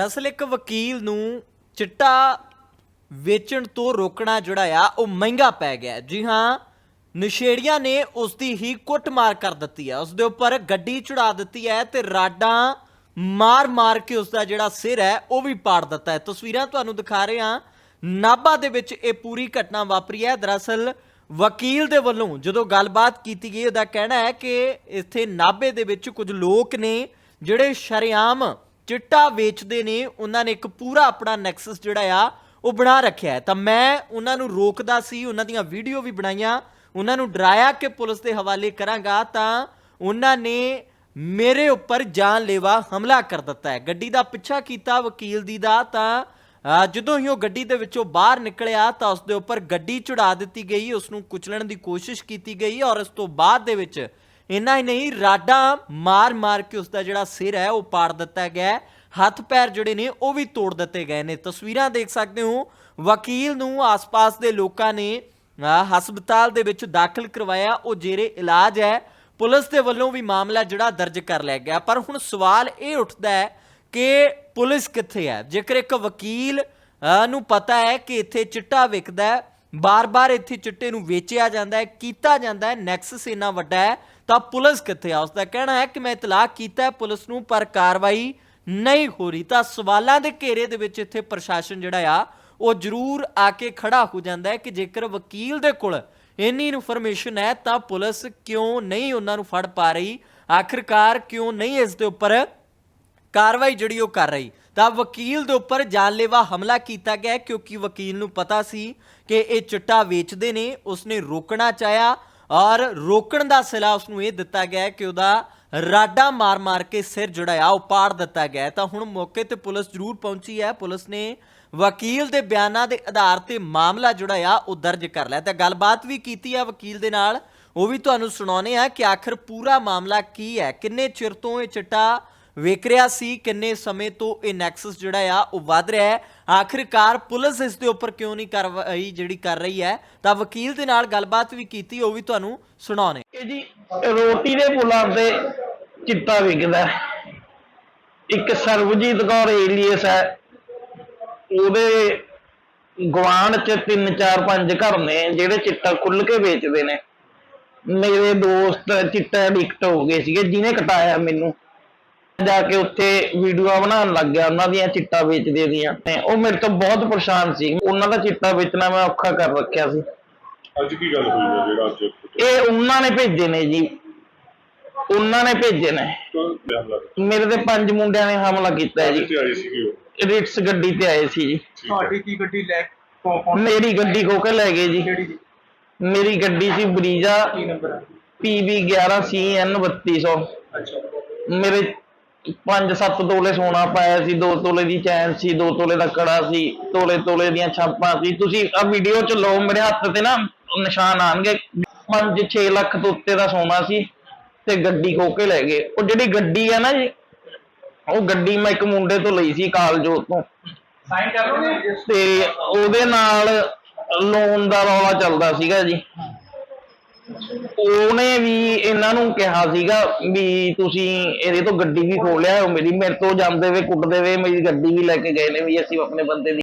ਦਰਅਸਲ ਇੱਕ ਵਕੀਲ ਨੂੰ ਚਿੱਟਾ ਵੇਚਣ ਤੋਂ ਰੋਕਣਾ ਜਿਹੜਾ ਆ, ਉਹ ਮਹਿੰਗਾ ਪੈ ਗਿਆ। ਜੀ ਹਾਂ, ਨਸ਼ੇੜੀਆਂ ਨੇ ਉਸ ਦੀ ਹੀ ਕੁੱਟਮਾਰ ਕਰ ਦਿੱਤੀ ਹੈ ਉਸ ਦੇ ਉੱਪਰ ਗੱਡੀ ਚੜਾ ਦਿੱਤੀ ਹੈ ਤੇ ਰਾਡਾਂ ਮਾਰ-ਮਾਰ ਕੇ ਉਸ ਦਾ ਜਿਹੜਾ ਸਿਰ ਹੈ, ਉਹ ਵੀ ਪਾੜ ਦਿੱਤਾ ਹੈ। ਤਸਵੀਰਾਂ ਤੁਹਾਨੂੰ ਦਿਖਾ ਰਹੇ ਹਾਂ। ਨਾਭਾ ਦੇ ਵਿੱਚ ਇਹ ਪੂਰੀ ਘਟਨਾ ਵਾਪਰੀ ਹੈ। ਦਰਅਸਲ, ਵਕੀਲ ਦੇ ਵੱਲੋਂ ਜਦੋਂ ਗੱਲਬਾਤ ਕੀਤੀ ਗਈ, ਉਹਦਾ ਕਹਿਣਾ ਹੈ ਕਿ ਇੱਥੇ ਨਾਭੇ ਦੇ ਵਿੱਚ ਕੁਝ ਲੋਕ ਨੇ ਜਿਹੜੇ ਸ਼ਰੇਆਮ ਚਿੱਟਾ ਵੇਚਦੇ ਨੇ, ਉਹਨਾਂ ਨੇ ਇੱਕ ਪੂਰਾ ਆਪਣਾ ਨੈਕਸਸ ਜਿਹੜਾ ਆ, ਉਹ ਬਣਾ ਰੱਖਿਆ ਹੈ। ਤਾਂ ਮੈਂ ਉਹਨਾਂ ਨੂੰ ਰੋਕਦਾ ਸੀ, ਉਹਨਾਂ ਦੀਆਂ ਵੀਡੀਓ ਵੀ ਬਣਾਈਆਂ, ਉਹਨਾਂ ਨੂੰ ਡਰਾਇਆ ਕਿ ਪੁਲਿਸ ਦੇ ਹਵਾਲੇ ਕਰਾਂਗਾ, ਤਾਂ ਉਹਨਾਂ ਨੇ ਮੇਰੇ ਉੱਪਰ ਜਾਨਲੇਵਾ ਹਮਲਾ ਕਰ ਦਿੱਤਾ ਹੈ। ਗੱਡੀ ਦਾ ਪਿੱਛਾ ਕੀਤਾ ਵਕੀਲ ਦੀ ਦਾ, ਤਾਂ ਜਦੋਂ ਹੀ ਉਹ ਗੱਡੀ ਦੇ ਵਿੱਚੋਂ ਬਾਹਰ ਨਿਕਲਿਆ, ਤਾਂ ਉਸ ਦੇ ਉੱਪਰ ਗੱਡੀ ਚੜਾ ਦਿੱਤੀ ਗਈ ਉਸ ਨੂੰ ਕੁਚਲਣ ਦੀ ਕੋਸ਼ਿਸ਼ ਕੀਤੀ ਗਈ ਔਰ ਇਸ ਤੋਂ ਬਾਅਦ ਦੇ ਵਿੱਚ ਇੰਨਾ ਹੀ ਨਹੀਂ, ਰਾਡਾਂ ਮਾਰ-ਮਾਰ ਕੇ ਉਸ ਦਾ ਜਿਹੜਾ ਸਿਰ ਹੈ, ਉਹ ਪਾੜ ਦਿੱਤਾ ਗਿਆ ਹੱਥ ਪੈਰ ਜਿਹੜੇ ਨੇ, ਉਹ ਵੀ ਤੋੜ ਦਿੱਤੇ ਗਏ ਨੇ। ਤਸਵੀਰਾਂ ਦੇਖ ਸਕਦੇ ਹੋ। ਵਕੀਲ ਨੂੰ ਆਸ-ਪਾਸ ਦੇ ਲੋਕਾਂ ਨੇ ਹਸਪਤਾਲ ਦੇ ਵਿੱਚ ਦਾਖਲ ਕਰਵਾਇਆ। ਉਹ ਜੇਰੇ ਇਲਾਜ ਹੈ। ਪੁਲਿਸ ਦੇ ਵੱਲੋਂ ਵੀ ਮਾਮਲਾ ਜਿਹੜਾ ਦਰਜ ਕਰ ਲਿਆ ਗਿਆ। ਪਰ ਹੁਣ ਸਵਾਲ ਇਹ ਉੱਠਦਾ ਹੈ ਕਿ ਪੁਲਿਸ ਕਿੱਥੇ ਹੈ? ਜੇਕਰ ਇੱਕ ਵਕੀਲ ਨੂੰ ਪਤਾ ਹੈ ਕਿ ਇੱਥੇ ਚਿੱਟਾ ਵਿਕਦਾ ਹੈ ਬਾਰ-ਬਾਰ ਇੱਥੇ ਚਿੱਟੇ ਨੂੰ ਵੇਚਿਆ ਜਾਂਦਾ ਹੈ, ਕੀਤਾ ਜਾਂਦਾ ਹੈ, ਨੈਕਸਸ ਇੰਨਾ ਵੱਡਾ ਹੈ, ਤਾਂ ਪੁਲਿਸ ਕਿੱਥੇ ਆ? ਉਸ ਦਾ ਕਹਿਣਾ ਹੈ ਕਿ ਮੈਂ ਇਤਲਾਹ ਕੀਤਾ ਹੈ ਪੁਲਿਸ ਨੂੰ, ਪਰ ਕਾਰਵਾਈ ਨਹੀਂ ਹੋ ਰਹੀ। ਤਾਂ ਸਵਾਲਾਂ ਦੇ ਘੇਰੇ ਦੇ ਵਿੱਚ ਇੱਥੇ ਪ੍ਰਸ਼ਾਸਨ ਜਿਹੜਾ ਆ, ਉਹ ਜ਼ਰੂਰ ਆ ਕੇ ਖੜਾ ਹੋ ਜਾਂਦਾ ਹੈ ਕਿ ਜੇਕਰ ਵਕੀਲ ਦੇ ਕੋਲ ਇੰਨੀ ਇਨਫੋਰਮੇਸ਼ਨ ਹੈ, ਤਾਂ ਪੁਲਿਸ ਕਿਉਂ ਨਹੀਂ ਉਹਨਾਂ ਨੂੰ ਫੜ ਪਾ ਰਹੀ? ਆਖਿਰਕਾਰ ਕਿਉਂ ਨਹੀਂ ਇਸ ਦੇ ਉੱਪਰ ਕਾਰਵਾਈ ਜਿਹੜੀ ਉਹ ਕਰ ਰਹੀ? ਤਾਂ ਵਕੀਲ ਦੇ ਉੱਪਰ ਜਾਨਲੇਵਾ ਹਮਲਾ ਕੀਤਾ ਗਿਆ ਕਿਉਂਕਿ ਵਕੀਲ ਨੂੰ ਪਤਾ ਸੀ ਕਿ ਇਹ ਚਿੱਟਾ ਵੇਚਦੇ ਨੇ, ਉਸਨੇ ਰੋਕਣਾ ਚਾਹਿਆ ਔਰ ਰੋਕਣ ਦਾ ਸਿਲਾ ਉਸਨੂੰ ਇਹ ਦਿੱਤਾ ਗਿਆ ਕਿ ਉਹਦਾ ਰਾਡਾ ਮਾਰ-ਮਾਰ ਕੇ ਸਿਰ ਜਿਹੜਾ ਆ, ਉਹ ਪਾੜ ਦਿੱਤਾ ਗਿਆ ਤਾਂ ਹੁਣ ਮੌਕੇ ਤੇ ਪੁਲਿਸ ਜ਼ਰੂਰ ਪਹੁੰਚੀ ਹੈ। ਪੁਲਿਸ ਨੇ ਵਕੀਲ ਦੇ ਬਿਆਨਾਂ ਦੇ ਆਧਾਰ ਤੇ ਮਾਮਲਾ ਜਿਹੜਾ ਆ, ਉਹ ਦਰਜ ਕਰ ਲਿਆ। ਤਾਂ ਗੱਲਬਾਤ ਵੀ ਕੀਤੀ ਆ ਵਕੀਲ ਦੇ ਨਾਲ। ਉਹ ਵੀ ਤੁਹਾਨੂੰ ਸੁਣਾਉਨੇ ਆ ਕਿ ਆਖਰ ਪੂਰਾ ਮਾਮਲਾ ਕੀ ਹੈ? ਕਿੰਨੇ ਚਿਰ ਤੋਂ ਇਹ ਚਿੱਟਾ ਵੇਖ ਰਿਹਾ ਸੀ ਕਿੰਨੇ ਸਮੇਂ ਤੋਂ ਇਹ ਨੈਕਸਸ ਜਿਹੜਾ ਆ, ਉਹ ਵੱਧ ਰਿਹਾ ਹੈ। ਆਖਿਰਕਾਰ ਪੁਲਿਸ ਇਸ ਦੇ ਉੱਪਰ ਕਿਉਂ ਨਹੀਂ ਕਾਰਵਾਈ ਜਿਹੜੀ ਕਰ ਰਹੀ ਹੈ? ਤਾਂ ਵਕੀਲ ਦੇ ਨਾਲ ਗੱਲਬਾਤ ਵੀ ਕੀਤੀ, ਉਹ ਵੀ ਤੁਹਾਨੂੰ ਸੁਣਾਉਣੇ। ਇਹ ਜੀ, ਰੋਟੀ ਦੇ ਪੁਲਾਂ ਤੇ ਚਿੱਟਾ ਵਿਕਦਾ ਇੱਕ ਸਰਬਜੀਤ ਕੌਰ ਏਲੀਅਸ ਹੈ। ਉਹਦੇ ਗਵਾਂਢ ਚ ਤਿੰਨ, ਚਾਰ, ਪੰਜ ਘਰ ਨੇ, ਜਿਹੜੇ ਚਿੱਟਾ ਖੁੱਲ ਕੇ ਵੇਚਦੇ ਨੇ। ਮੇਰੇ ਦੋਸਤ ਚਿੱਟਾ ਐਡਿਕਟ ਹੋ ਗਏ ਸੀਗੇ, ਜਿਹਨੇ ਕਟਾਇਆ ਮੈਨੂੰ। ਜਾ ਕੇ ਉੱਥੇ ਵੀਡੀਓ ਬਣਾਉਣ ਲੱਗ ਗਿਆ ਉਹਨਾਂ ਦੀਆਂ ਚਿੱਟਾ ਵੇਚਦੇ ਦੀਆਂ। ਤੇ ਉਹ ਮੇਰੇ ਤੋਂ ਬਹੁਤ ਪਰੇਸ਼ਾਨ ਸੀ। ਉਹਨਾਂ ਦਾ ਚਿੱਟਾ ਵੇਚਣਾ ਮੈਂ ਔਖਾ ਕਰ ਰੱਖਿਆ ਸੀ। ਅੱਜ ਕੀ ਗੱਲ ਹੋਈ ਹੈ ਜਿਹੜਾ ਅੱਜ ਇਹ ਉਹਨਾਂ ਨੇ ਭੇਜੇ ਨੇ ਜੀ। ਉਹਨਾਂ ਨੇ ਭੇਜੇ ਨੇ? ਮੇਰੇ ਤੇ ਪੰਜ ਮੁੰਡਿਆਂ ਨੇ ਹਮਲਾ ਕੀਤਾ ਹੈ ਜੀ ਆਏ ਸੀਗੇ ਉਹ? ਰਿਟਸ ਗੱਡੀ ਤੇ ਆਏ ਸੀ ਜੀ। ਠੀਕ ਹੈ। ਤੁਹਾਡੀ ਕੀ ਗੱਡੀ ਲੈ ਕੌਣ ਕੌਣ? ਮੇਰੀ ਗੱਡੀ ਖੋ ਕੇ ਲੈ ਗਏ ਜੀ। ਕਿਹੜੀ ਜੀ? ਮੇਰੀ ਗੱਡੀ ਸੀ ਬਰੀਜਾ ਕੀ ਨੰਬਰ ਹੈ PB 11 CN 3200 ਅੱਛਾ। ਮੇਰੇ 5-7 ਤੋਲੇ ਸੋਨਾ ਪਾਇਆ ਸੀ 2 ਤੋਲੇ ਦੀ ਚੈਨ ਸੀ 2 ਤੋਲੇ ਦਾ ਕੜਾ ਸੀ ਤੋਲੇ ਤੋਲੇ ਦੀਆਂ ਛਾਪਾਂ ਸੀ। ਤੁਸੀਂ ਆ ਵੀਡੀਓ ਚ ਲਓ ਮੇਰੇ ਹੱਥ ਤੇ ਨਾ ਨਿਸ਼ਾਨ ਆਣਗੇ। 5-6 ਲੱਖ ਤੋਂ ਉੱਤੇ ਦਾ ਸੋਨਾ ਸੀ ਤੇ ਗੱਡੀ ਖੋ ਕੇ ਲੈ ਗਏ। ਉਹ ਜਿਹੜੀ ਗੱਡੀ ਆ ਨਾ ਜੀ ਉਹ ਗੱਡੀ ਮੈਂ ਇੱਕ ਮੁੰਡੇ ਤੋਂ ਲਈ ਸੀ ਕਾਲਜੋਤ ਤੋਂ। ਸਾਈਨ ਕਰ ਲਓਗੇ? ਤੇ ਉਹਦੇ ਨਾਲ ਲੋਨ ਦਾ ਰੌਲਾ ਚੱਲਦਾ ਸੀਗਾ ਜੀ। ਉਹਨੇ ਵੀ ਇਹਨਾਂ ਨੂੰ ਕਿਹਾ ਸੀਗਾ ਵੀ ਤੁਸੀਂ ਇਹਦੇ ਤੋਂ ਗੱਡੀ ਵੀ ਖੋਲਿਆ ਮੇਰੀ ਮੇਰੇ ਤੋਂ ਜਾਂਦੇ ਵੇ, ਕੁੱਟਦੇ ਵੇ, ਮੇਰੀ ਗੱਡੀ ਵੀ ਲੈ ਕੇ ਗਏ ਨੇ ਵੀ ਅਸੀਂ ਆਪਣੇ ਬੰਦੇ ਦੀ